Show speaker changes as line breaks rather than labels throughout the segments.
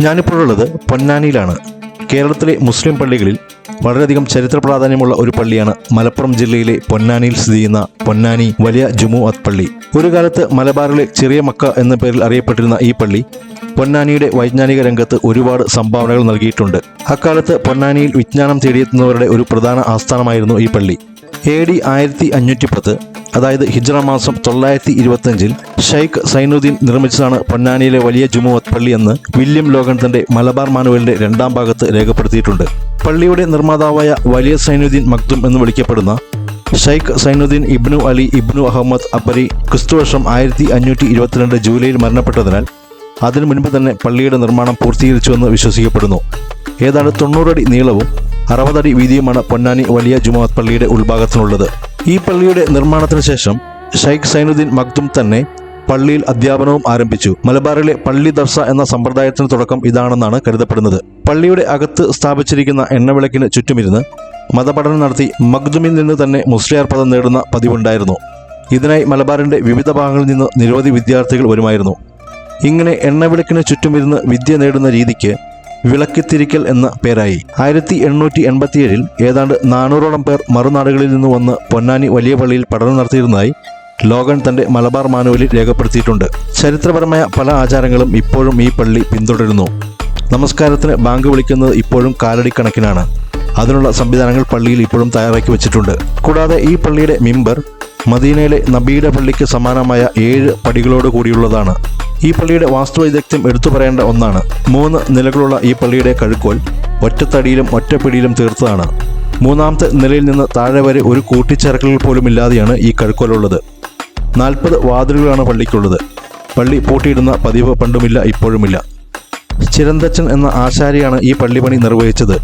ഞാനിപ്പോഴുള്ളത് പൊന്നാനിയിലാണ്. കേരളത്തിലെ മുസ്ലിം പള്ളികളിൽ വളരെയധികം ചരിത്ര പ്രാധാന്യമുള്ള ഒരു പള്ളിയാണ് മലപ്പുറം ജില്ലയിലെ പൊന്നാനിയിൽ സ്ഥിതി ചെയ്യുന്ന പൊന്നാനി വലിയ ജുമുഅത്ത് പള്ളി. ഒരു കാലത്ത് മലബാറിലെ ചെറിയ മക്ക എന്ന പേരിൽ അറിയപ്പെട്ടിരുന്ന ഈ പള്ളി പൊന്നാനിയുടെ വൈജ്ഞാനിക രംഗത്ത് ഒരുപാട് സംഭാവനകൾ നൽകിയിട്ടുണ്ട്. അക്കാലത്ത് പൊന്നാനിയിൽ വിജ്ഞാനം തേടിയെത്തുന്നവരുടെ ഒരു പ്രധാന ആസ്ഥാനമായിരുന്നു ഈ പള്ളി. എ ഡി ആയിരത്തി അഞ്ഞൂറ്റി പത്ത് അതായത് ഹിജ്റ മാസം തൊള്ളായിരത്തി ഇരുപത്തഞ്ചിൽ ഷെയ്ഖ് സൈനുദ്ദീൻ നിർമ്മിച്ചതാണ് പൊന്നാനിയിലെ വലിയ ജുമുഅത്ത് പള്ളി എന്ന് വില്യം ലോഗൻ തന്റെ മലബാർ മാനുവലിന്റെ രണ്ടാം ഭാഗത്ത് രേഖപ്പെടുത്തിയിട്ടുണ്ട്. പള്ളിയുടെ നിർമ്മാതാവായ വലിയ സൈനുദ്ദീൻ മക്തും എന്ന് വിളിക്കപ്പെടുന്ന ഷെയ്ഖ് സൈനുദ്ദീൻ ഇബ്നു അലി ഇബ്നു അഹമ്മദ് അബ്ബരി ക്രിസ്തുവർഷം ആയിരത്തി അഞ്ഞൂറ്റി ഇരുപത്തിരണ്ട് ജൂലൈയിൽ മരണപ്പെട്ടതിനാൽ അതിനു മുൻപ് തന്നെ പള്ളിയുടെ നിർമ്മാണം പൂർത്തീകരിച്ചുവെന്ന് വിശ്വസിക്കപ്പെടുന്നു. ഏതാണ്ട് തൊണ്ണൂറടി നീളവും അറുപതടി വീതിയുമാണ് പൊന്നാനി വലിയ ജുമാഅത്ത് പള്ളിയുടെ ഉൾഭാഗത്തിനുള്ളത്. ഈ പള്ളിയുടെ നിർമ്മാണത്തിന് ശേഷം ഷൈഖ് സൈനുദ്ദീൻ മക്തും തന്നെ പള്ളിയിൽ അധ്യാപനവും ആരംഭിച്ചു. മലബാറിലെ പള്ളി ദർസ എന്ന സമ്പ്രദായത്തിന് തുടക്കം ഇതാണെന്നാണ് കരുതപ്പെടുന്നത്. പള്ളിയുടെ അകത്ത് സ്ഥാപിച്ചിരിക്കുന്ന എണ്ണവിളക്കിന് ചുറ്റുമിരുന്ന് മതപഠനം നടത്തി മഖ്ദുമിൽ നിന്ന് തന്നെ മുസ്ലിയാർ പദം നേടുന്ന പതിവുണ്ടായിരുന്നു. ഇതിനായി മലബാറിന്റെ വിവിധ ഭാഗങ്ങളിൽ നിന്ന് നിരവധി വിദ്യാർത്ഥികൾ വരുമായിരുന്നു. ഇങ്ങനെ എണ്ണവിളക്കിന് ചുറ്റുമിരുന്ന് വിദ്യ നേടുന്ന രീതിക്ക് വിളക്കിത്തിരിക്കൽ എന്ന പേരായി. ആയിരത്തി എണ്ണൂറ്റി എൺപത്തിയേഴിൽ ഏതാണ്ട് നാനൂറോളം പേർ മറുനാടുകളിൽ നിന്ന് വന്ന് പൊന്നാനി വലിയ പള്ളിയിൽ പഠനം നടത്തിയിരുന്നതായി ലോഗൻ തന്റെ മലബാർ മാനുവലിൽ രേഖപ്പെടുത്തിയിട്ടുണ്ട്. ചരിത്രപരമായ പല ആചാരങ്ങളും ഇപ്പോഴും ഈ പള്ളി പിന്തുടരുന്നു. നമസ്കാരത്തിന് ബാങ്ക് വിളിക്കുന്നത് ഇപ്പോഴും കാലടിക്കണക്കിനാണ്. അതിനുള്ള സംവിധാനങ്ങൾ പള്ളിയിൽ ഇപ്പോഴും തയ്യാറാക്കി വെച്ചിട്ടുണ്ട്. കൂടാതെ ഈ പള്ളിയുടെ മിമ്പർ മദീനയിലെ നബിയുടെ പള്ളിക്ക് സമാനമായ ഏഴ് പടികളോട് കൂടിയുള്ളതാണ്. ഈ പള്ളിയുടെ വാസ്തുവൈദഗ്ധ്യം എടുത്തു പറയേണ്ട ഒന്നാണ്. മൂന്ന് നിലകളുള്ള ഈ പള്ളിയുടെ കഴുക്കോൽ ഒറ്റത്തടിയിലും ഒറ്റപ്പിടിയിലും തീർത്തതാണ്. മൂന്നാമത്തെ നിലയിൽ നിന്ന് താഴെ വരെ ഒരു കൂട്ടിച്ചേർക്കലുകൾ പോലും ഇല്ലാതെയാണ് ഈ കഴുക്കോലുള്ളത്. നാൽപ്പത് വാതിലുകളാണ് പള്ളിക്കുള്ളത്. പള്ളി പൂട്ടിയിടുന്ന പതിവ് പണ്ടുമില്ല ഇപ്പോഴുമില്ല. ചിരന്തച്ചൻ എന്ന ആശാരിയാണ് ഈ പള്ളിപണി നിർവഹിച്ചത്.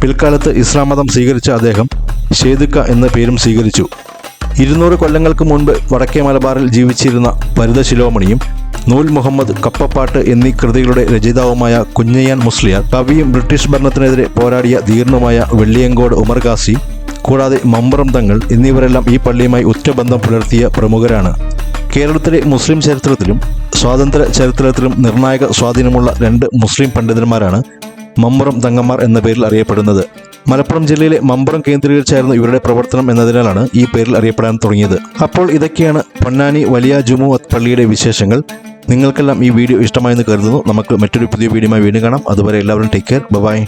പിൽക്കാലത്ത് ഇസ്ലാം മതം സ്വീകരിച്ച അദ്ദേഹം ഷേദുക്ക എന്ന പേരും സ്വീകരിച്ചു. ഇരുന്നൂറ് കൊല്ലങ്ങൾക്ക് മുൻപ് വടക്കേ മലബാറിൽ ജീവിച്ചിരുന്ന ഭരിത ശിലോമണിയും നൂൽ മുഹമ്മദ് കപ്പപ്പാട്ട് എന്നീ കൃതികളുടെ രചയിതാവുമായ കുഞ്ഞയ്യാൻ മുസ്ലിയാർ കവിയും ബ്രിട്ടീഷ് ഭരണത്തിനെതിരെ പോരാടിയ ധീർണുമായ വെള്ളിയങ്കോട് ഉമർഗാസി കൂടാതെ മമ്പറം തങ്ങൾ എന്നിവരെല്ലാം ഈ പള്ളിയുമായി ഉറ്റബന്ധം പുലർത്തിയ പ്രമുഖരാണ്. കേരളത്തിലെ മുസ്ലിം ചരിത്രത്തിലും സ്വാതന്ത്ര്യ ചരിത്രത്തിലും നിർണായക സ്വാധീനമുള്ള രണ്ട് മുസ്ലിം പണ്ഡിതന്മാരാണ് മമ്പ്രം തങ്ങന്മാർ എന്ന പേരിൽ അറിയപ്പെടുന്നത്. മലപ്പുറം ജില്ലയിലെ മമ്പ്രം കേന്ദ്രീകരിച്ചായിരുന്നു ഇവരുടെ പ്രവർത്തനം എന്നതിനാലാണ് ഈ പേരിൽ അറിയപ്പെടാൻ തുടങ്ങിയത്. അപ്പോൾ ഇതൊക്കെയാണ് പൊന്നാനി വലിയ ജുമുഅത്ത് പള്ളിയുടെ വിശേഷങ്ങൾ. നിങ്ങൾക്കെല്ലാം ഈ വീഡിയോ ഇഷ്ടമായെന്ന് കരുതുന്നു. നമുക്ക് മറ്റൊരു പുതിയ വീഡിയോയുമായി വീണ്ടും കാണാം. അതുവരെ എല്ലാവരും ടേക്ക് കെയർ ബൈ